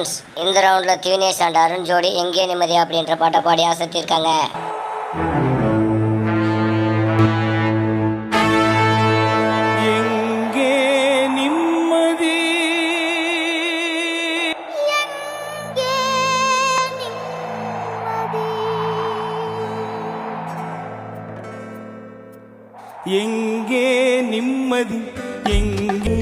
Friends இந்த ரவுண்டில் Divinesh and Arun ஜோடி எங்கே நிம்மதி அப்படின்ற பாட்டை பாடி அசத்திருக்காங்க எங்கே நிம்மதி? எங்கே நிம்மதி? எங்கே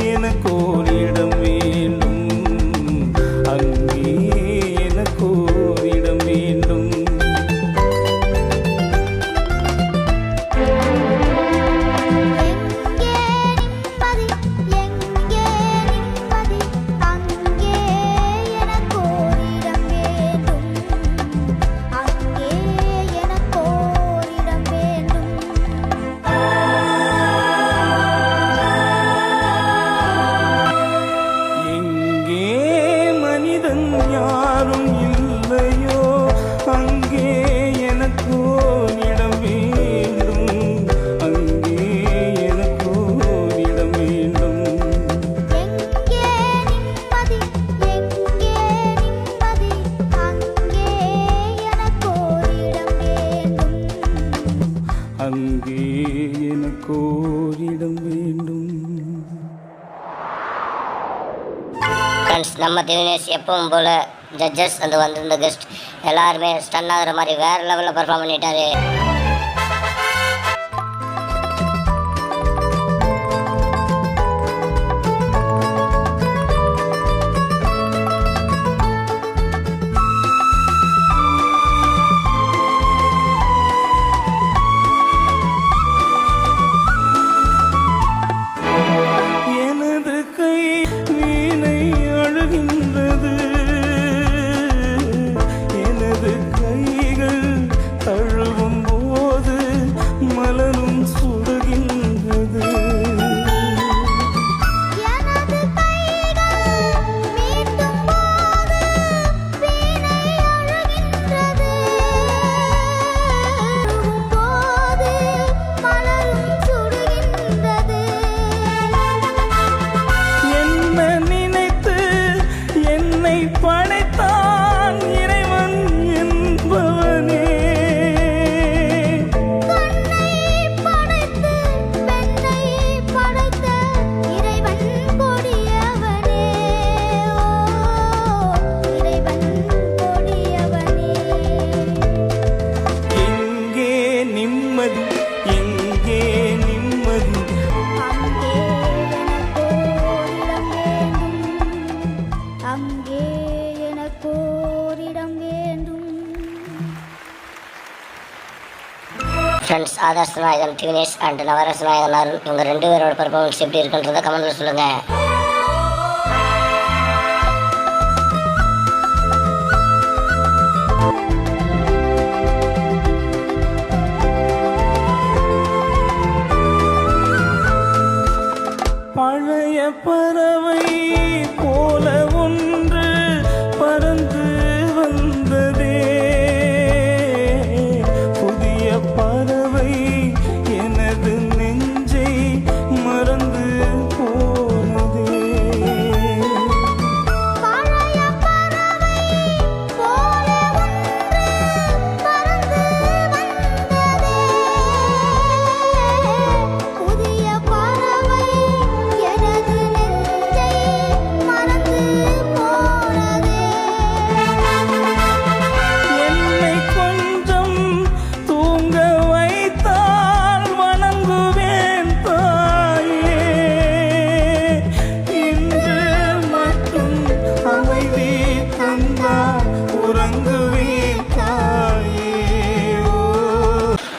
ஃப்ரெண்ட்ஸ் நம்ம திவினேஷ் எப்பவும் போல் ஜட்ஜஸ் அந்த வந்திருந்த கெஸ்ட் எல்லாருமே ஸ்டன் ஆகிற மாதிரி வேறு லெவலில் பர்ஃபார்ம் பண்ணிட்டாரு. ஃப்ரெண்ட்ஸ் ஆதர்ஸ் நாயகன் திவினேஷ் அண்ட் நவரஸ் நாயகன் அருண் இவங்க ரெண்டு பேரோட பர்ஃபார்மன்ஸ் எப்படி இருக்குன்றதை கமெண்ட்டில் சொல்லுங்கள்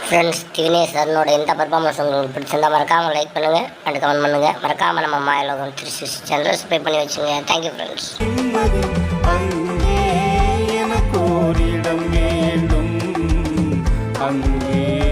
ஃப்ரெண்ட்ஸ் திவினேஷ் அருணோட இந்த பர்ஃபார்மன்ஸ் உங்களுக்கு பிடிச்சிருந்தா மறக்காமல் லைக் பண்ணுங்கள் அண்ட் கமெண்ட் பண்ணுங்கள் மறக்காமல் நம்ம மாயலோகம் த்ரீ சிக்ஸ் சேனலை சப்ஸ்கிரைப் பண்ணி வச்சுங்க. தேங்க்யூ ஃப்ரெண்ட்ஸ் அங்கே